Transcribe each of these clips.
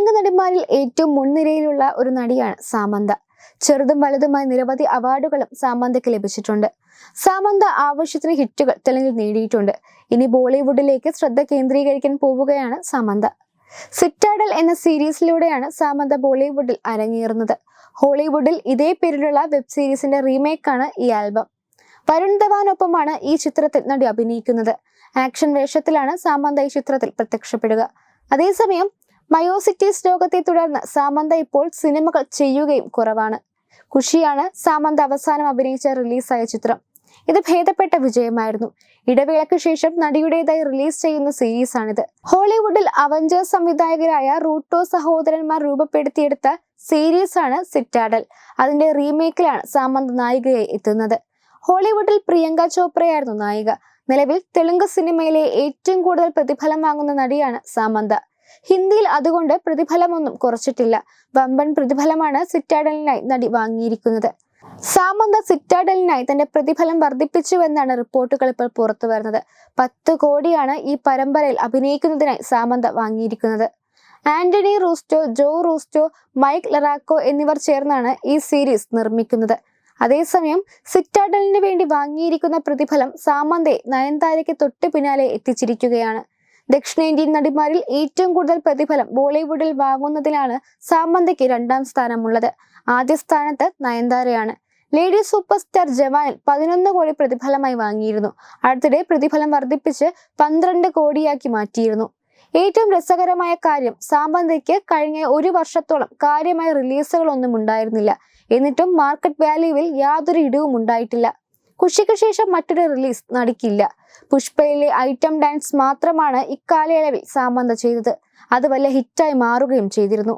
തെലുങ്ക് നടിമാരിൽ ഏറ്റവും മുൻനിരയിലുള്ള ഒരു നടിയാണ് സാമന്ത. ചെറുതും വലുതുമായ നിരവധി അവാർഡുകളും സാമന്തയ്ക്ക് ലഭിച്ചിട്ടുണ്ട്. സാമന്ത ആവശ്യത്തിന് ഹിറ്റുകൾ തെലുങ്കിൽ നേടിയിട്ടുണ്ട്. ഇനി ബോളിവുഡിലേക്ക് ശ്രദ്ധ കേന്ദ്രീകരിക്കാൻ പോവുകയാണ് സാമന്ത. സിറ്റാഡൽ എന്ന സീരീസിലൂടെയാണ് സാമന്ത ബോളിവുഡിൽ അരങ്ങേറുന്നത്. ഹോളിവുഡിൽ ഇതേ പേരിലുള്ള വെബ് സീരീസിന്റെ റീമേക്കാണ് ഈ ആൽബം. വരുൺ ധവാനൊപ്പമാണ് ഈ ചിത്രത്തിൽ നടി അഭിനയിക്കുന്നത്. ആക്ഷൻ വേഷത്തിലാണ് സാമന്ത ഈ ചിത്രത്തിൽ പ്രത്യക്ഷപ്പെടുക. അതേസമയം മയോസിറ്റീസ് രോഗത്തെ തുടർന്ന് സാമന്ത ഇപ്പോൾ സിനിമകൾ ചെയ്യുകയും കുറവാണ്. ഖുഷിയാണ് സാമന്ത അവസാനം അഭിനയിച്ച റിലീസായ ചിത്രം. ഇത് ഭേദപ്പെട്ട വിജയമായിരുന്നു. ഇടവേളയ്ക്ക് ശേഷം നടിയുടേതായി റിലീസ് ചെയ്യുന്ന സീരീസാണിത്. ഹോളിവുഡിൽ അവഞ്ചർ സംവിധായകരായ റൂട്ടോ സഹോദരന്മാർ രൂപപ്പെടുത്തിയെടുത്ത സീരീസാണ് സിറ്റാഡൽ. അതിന്റെ റീമേക്കിലാണ് സാമന്ത നായികയായി എത്തുന്നത്. ഹോളിവുഡിൽ പ്രിയങ്ക ചോപ്രയായിരുന്നു നായിക. നിലവിൽ തെലുങ്ക് സിനിമയിലെ ഏറ്റവും കൂടുതൽ പ്രതിഫലം വാങ്ങുന്ന നടിയാണ് സാമന്ത. ഹിന്ദിയിൽ അതുകൊണ്ട് പ്രതിഫലമൊന്നും കുറച്ചിട്ടില്ല. വമ്പൻ പ്രതിഫലമാണ് സിറ്റാഡലിനായി നടി വാങ്ങിയിരിക്കുന്നത്. സാമന്ത സിറ്റാഡലിനായി തന്റെ പ്രതിഫലം വർദ്ധിപ്പിച്ചുവെന്നാണ് റിപ്പോർട്ടുകൾ ഇപ്പോൾ പുറത്തു വരുന്നത്. പത്ത് കോടിയാണ് ഈ പരമ്പരയിൽ അഭിനയിക്കുന്നതിനായി Samantha വാങ്ങിയിരിക്കുന്നത്. Anthony Russo Joe Russo Mike Larocca എന്നിവർ ചേർന്നാണ് ഈ സീരീസ് നിർമ്മിക്കുന്നത്. അതേസമയം സിറ്റാഡലിന് വേണ്ടി വാങ്ങിയിരിക്കുന്ന പ്രതിഫലം സാമന്തയെ നയൻതാരയ്ക്ക് തൊട്ടു പിന്നാലെ എത്തിച്ചിരിക്കുകയാണ്. ദക്ഷിണേന്ത്യൻ നടിമാരിൽ ഏറ്റവും കൂടുതൽ പ്രതിഫലം ബോളിവുഡിൽ വാങ്ങുന്നതിലാണ് സാമന്തയ്ക്ക് രണ്ടാം സ്ഥാനമുള്ളത്. ആദ്യ സ്ഥാനത്ത് നയൻതാരയാണ്. ലേഡി സൂപ്പർ സ്റ്റാർ ജവാനിൽ പതിനൊന്ന് കോടി പ്രതിഫലമായി വാങ്ങിയിരുന്നു. അടുത്തിടെ പ്രതിഫലം വർദ്ധിപ്പിച്ച് പന്ത്രണ്ട് കോടിയാക്കി മാറ്റിയിരുന്നു. ഏറ്റവും രസകരമായ കാര്യം സാമ്പന്തയ്ക്ക് കഴിഞ്ഞ ഒരു വർഷത്തോളം കാര്യമായ റിലീസുകളൊന്നും ഉണ്ടായിരുന്നില്ല. എന്നിട്ടും മാർക്കറ്റ് വാല്യൂവിൽ യാതൊരു ഇടിവും ഉണ്ടായിട്ടില്ല. ഖുഷിക്ക് ശേഷം മറ്റൊരു റിലീസ് നടിക്കില്ല. പുഷ്പയിലെ ഐറ്റം ഡാൻസ് മാത്രമാണ് ഇക്കാലയളവിൽ സാമന്ത ചെയ്തത്. അത് വല്ല ഹിറ്റായി മാറുകയും ചെയ്തിരുന്നു.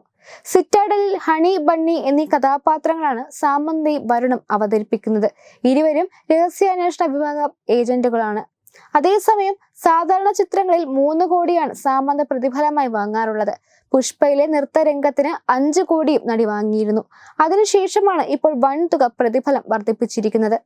സിറ്റാഡലിൽ ഹണി ബണ്ണി എന്നീ കഥാപാത്രങ്ങളാണ് സാമന്തി വരുണും അവതരിപ്പിക്കുന്നത്. ഇരുവരും രഹസ്യാന്വേഷണ വിഭാഗം ഏജന്റുകളാണ്. അതേസമയം സാധാരണ ചിത്രങ്ങളിൽ മൂന്ന് കോടിയാണ് സാമന്ത പ്രതിഫലമായി വാങ്ങാറുള്ളത്. പുഷ്പയിലെ നൃത്തരംഗത്തിന് അഞ്ച് കോടിയും നടി വാങ്ങിയിരുന്നു. അതിനുശേഷമാണ് ഇപ്പോൾ വൻതുക പ്രതിഫലം വർദ്ധിപ്പിച്ചിരിക്കുന്നത്.